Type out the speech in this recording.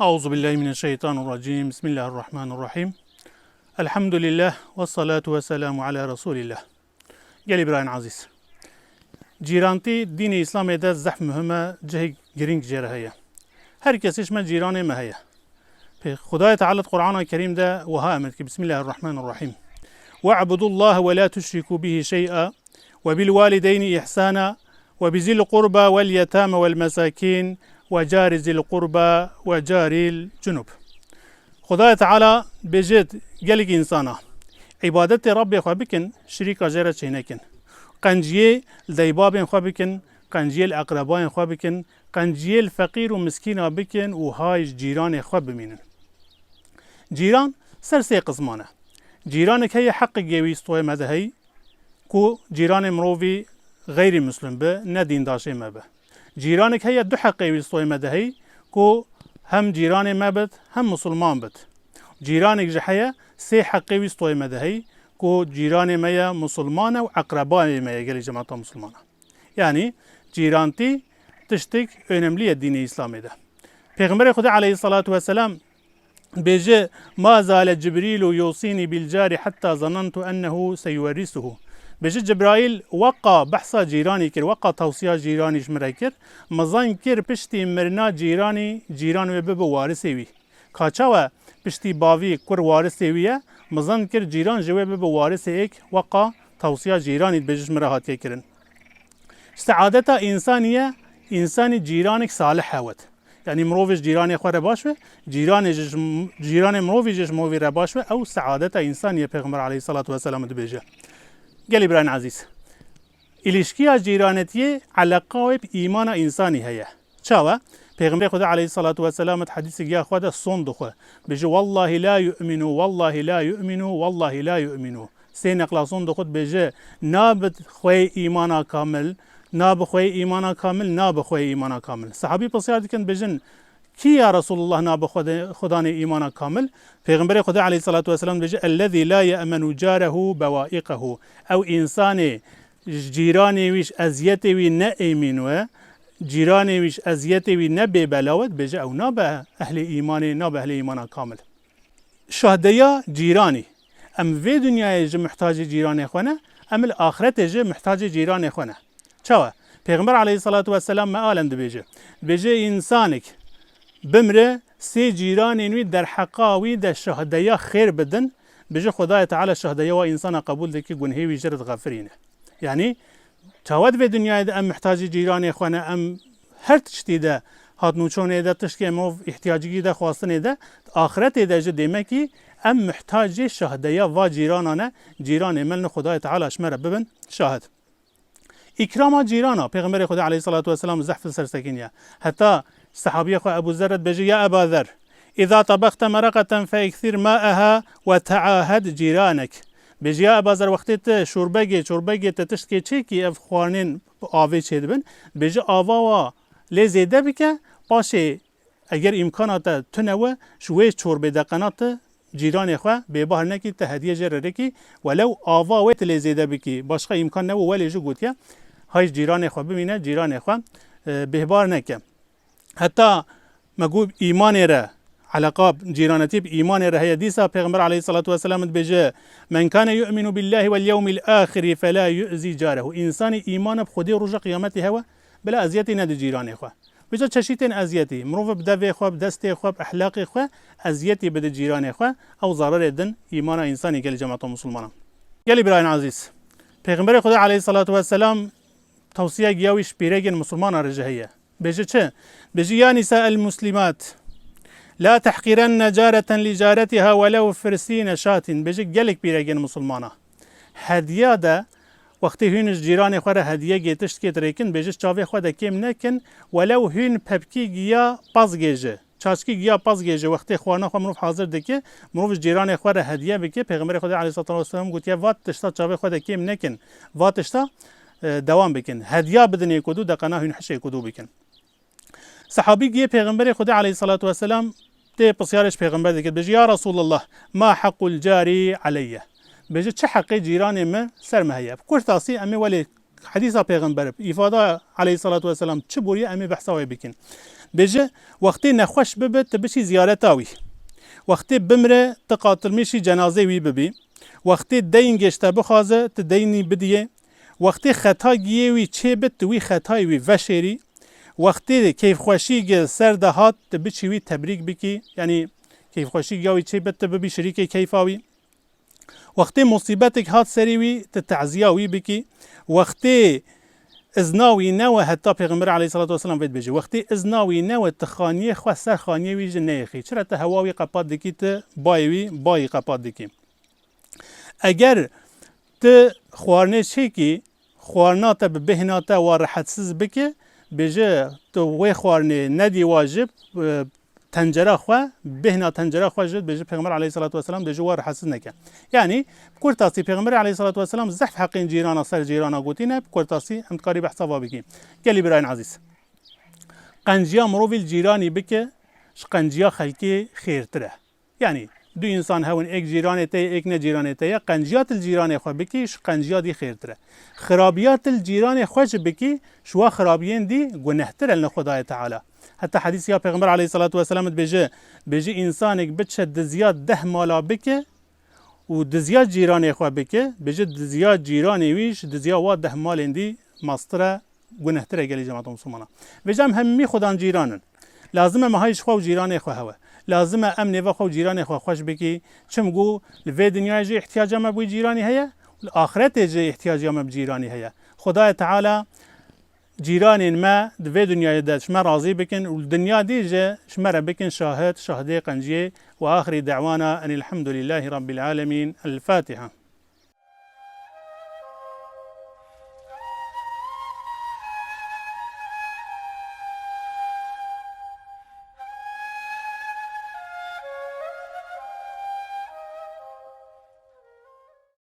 أعوذ بالله من الشيطان الرجيم. بسم الله الرحمن الرحيم. الحمد لله والصلاة والسلام على رسول الله. جل إبراهيم عزيز جيرانتي دين الإسلام إذا زحف مهمة جهي جرينك جرهية هر كسيش ما جيراني ما هي في خداية تعالى القرآن الكريم ده وها أمدك بسم الله الرحمن الرحيم واعبدوا الله ولا تشركوا به شيئا وبالوالدين إحسانا وبذي القربى واليتامى والمساكين وجار ذي القربى وجار الجنوب. خدای تعالی بجد گلک إنسانا. عبادت رب خو بکن شریک اجر چینکن قنجیه دیباب خو بکن قنجیه الاقربان خو بکن قنجیه الفقیر و مسکین بکن و های جیران خو بمینن جیران سر سه قسمانه جیران که حق گوی استوی مدهی کو جیران مروی غیر مسلم به نه دین داشه مبه جیرانێک هەیە دو حەقی ویستۆی مەدەهەی کۆ هەم جیرانێ مەبت هەم مسلمان بت جیرانێک ji heye sê heqê wî stoyê me de hey ku cîranê me ye musulman e û eqrebayê me ye gelê cemata musulman e yanî cîrantî tiştek önemli ye dînê İslamê de Peygamberê Xwedê aleyhissalatu vesselam bêje ma zale Cibrîl û yosînî bil carî heta zanantu ennehu seyuwerrisuhu بجد جبرائيل وقع بحثا جيراني كر وقع توصية جيراني شمرا كر مزان كر پشتی مرنا جيراني جيران و بب وارثي وي كاچاوا پشتی باوی کور وارثي وي مزان كر جيران جوه بب وارثي اك وقع توصية جيراني بجد شمرا هاتيه كرن سعادتا انسانية انساني جيرانك صالح هوت يعني مروفش جيراني خو باش و جيران جيران مروفي جش موفي باش و او سعادتا انسانية پیغمبر عليه الصلاة والسلام دبيجه گەلی بران عزیز ئیلیشکیا جیرانەتیە علاقاوی ئیمانە ئینسانی هەیە چاوە پێغمبر خدا عليه الصلاة والسلام حديث جاء خدا صون دخوة بيجي والله لا يؤمنوا والله لا يؤمنوا والله لا يؤمنوا سين اقلاصون دخوت بيجي نابد خوي إيمانا كامل ناب خوي إيمانا كامل ناب خوي إيمانا كامل. صحابي بصيار كان بيجن کی یا رسول الله ناب خدا خدا ایمان کامل؟ پیغمبر خدا علیه الصلاة والسلام بجه الذي لا يأمن جاره بوائقه أو انسان جیرانی ویش ازیت وی نه ایمینوه جیرانی ویش ازیت وی نه بلاوت أو نه أهل ایمان نه أهل ایمان کامل. شهدیا جیرانی. ام وی دنیای جه محتاج جیران خونه ام الاخرت جه محتاج جیران خونه. چاوه؟ پیغمبر علیه الصلاة والسلام ما آلم دبیجه بجه انسانک. بمره سی جیران وی در حقاوی در شهدیا خیر بدن بجه خدای تعالی شهدیا و انسان قبول دکی گنهی وی جرد غفرینه یعنی تاود به دنیای ده ام محتاج جیران خونه ام هر تشتی ده هات نوچونه ده تشکی مو احتیاجی ده خواستنه ده آخرت ده جه دیمه کی ام محتاج شهدیا و جیرانانه جیران ملن خدای تعالی اشمره ببن شاهد اکرام جیرانا پیغمبر خدا علیه الصلاة والسلام زحف سرسکینیه حتی صحابي خو أبو ذر بجي يا أبا ذر إذا طبخت مرقة فاكثر ماءها وتعاهد جيرانك بجي يا أبا ذر وقتی شوربگی شوربگی تشکی چی کی اف خوانین آوی چه دبن بجي آوا و لزیده بکه باشه اگر امکانات تنوه شوی چوربه دقنات جیران خو به بهر نکی ته هدیه جره کی ولو آوا و تل زیده بکی باشخه امکان نه ولی جو گوتیا های جیران خو ببینه جیران خو بهبار نکه حتى مقوب إيماني را علاقة جيرانتي بإيمان هي ديسا پیغمبر عليه الصلاة والسلام بجاء من كان يؤمن بالله واليوم الآخر فلا يؤذي جاره. إنسان إيمان بخدي رجع قيامته هوا بلا أزيتي ند جيرانه خوا. بجا چشیتن ازیتی مروف بدوی خو دست خو اخلاق خو ازیتی بده جیران خو أو ضرر دن ایمان انسانی گل جماعت مسلمان گلی برای عزیز پیغمبر خدا علیه الصلاة والسلام توصیه گیاویش پیرگن مسلمان رجهیه بيجي چه يا نساء المسلمات لا تحقرن جارة لجارتها ولو فرسين شات بيجي جلك بيرجن مسلمانة هدية ده وقتی هینش جیران خوره هدیه گیتشت که تریکن بیجش چاوی خود کم نکن. ولو هین پبکی گیا پاز گیجه. چاشکی گیا پاز گیجه. وقتی خوانه خو مروف حاضر دکه مروف جیران خوره هدیه بکه پیغمبر خدا علیه الصلاه و السلام گوت یا وات تشتا چاوی خود کم نکن. وات تشتا دوام بکن. هدیه بدن کدو دقنا هین حشه کدو بکن. صحابي جه پیغمبر خدا عليه الصلاة والسلام ته پسیارش پیغمبر دیگه بجی یا رسول الله ما حق الجاری علیه. بجی چه حقی جیران ما سر ما هیه کورتاسی امی ولی حدیثا پیغمبر. ایفادا علیه الصلاة والسلام چه بوری امی بحثا بکن. بجه وقتی نخوش تبشی زیارت آوی وقتی بمره تقاتل میشی جنازه وی ببی. وقتی دین گشته بخوازه تدینی بدیه. وقتی خطا گیه وی چه بد توی خطای وی وشری وقتی کیف خوشی گه سر دهات تبچی وی تبریک بکی. یعنی کیف خوشی گاوی چه بد تبی شریک کیفاوی. وقتی مصیبتك هات سری وی تتعزیه وی بکی. وقتی ازناوی نو حتی پیغمبر علیه الصلاة والسلام وید بجی. وقتی ازناوی نو تخانیه خو سر خانیه وی جنه خی چرا؟ ته هواوی قپات دکی ته بایوی بای قپات دکی. اگر ته خوارنه چه کی خوارنا ته به بهنا ته و راحتسز بکه بجه تو وی خوارنه ندی واجب تنجره خو بهنا تنجره خو جد بجه پیغمبر علیه الصلاة والسلام دجه وار حسز نکه یعنی کورتاسی پیغمبر علیه الصلاة والسلام زحف حقین جیرانا سر جیرانا گوتینه کورتاسی امتکاری بحثا بکیم گلی براین عزیز قنجیا مروفیل جیرانی بکه قنجیا خلکی خیرتره یعنی دو انسان هون یک جیران ته یک نه جیران ته. قنجیات الجیران خو بکی ش قنجیا دی خیرتره. خرابیات الجیران خوش بکی شوا خرابیین دی گنهتر لنا خدای تعالی. حتی حدیث یا پیغمبر علیه الصلاة والسلام بجه بجه انسانک بچه دزیاد ده مالا بکه و دزیاد جیران خو بکه بجه دزیاد جیران ویش دزیاد واد ده مال اندی ماستره گنهتره گلی جماعت مسلمانه بجم همی خودان جیرانن. لازمه مهایش خو جیران خو هوا لازمه امن و خو جیران خو خوش بکی چم گو لوی دنیا جه احتیاج ما بو جیرانی جه احتیاج ما بجیرانی هيا خدای تعالی جيران ما في دنيا دا شما راضي بكن والدنيا دي جا شمرة بكن شاهد شاهدي قنجي وآخر دعوانا أن الحمد لله رب العالمين الفاتحة.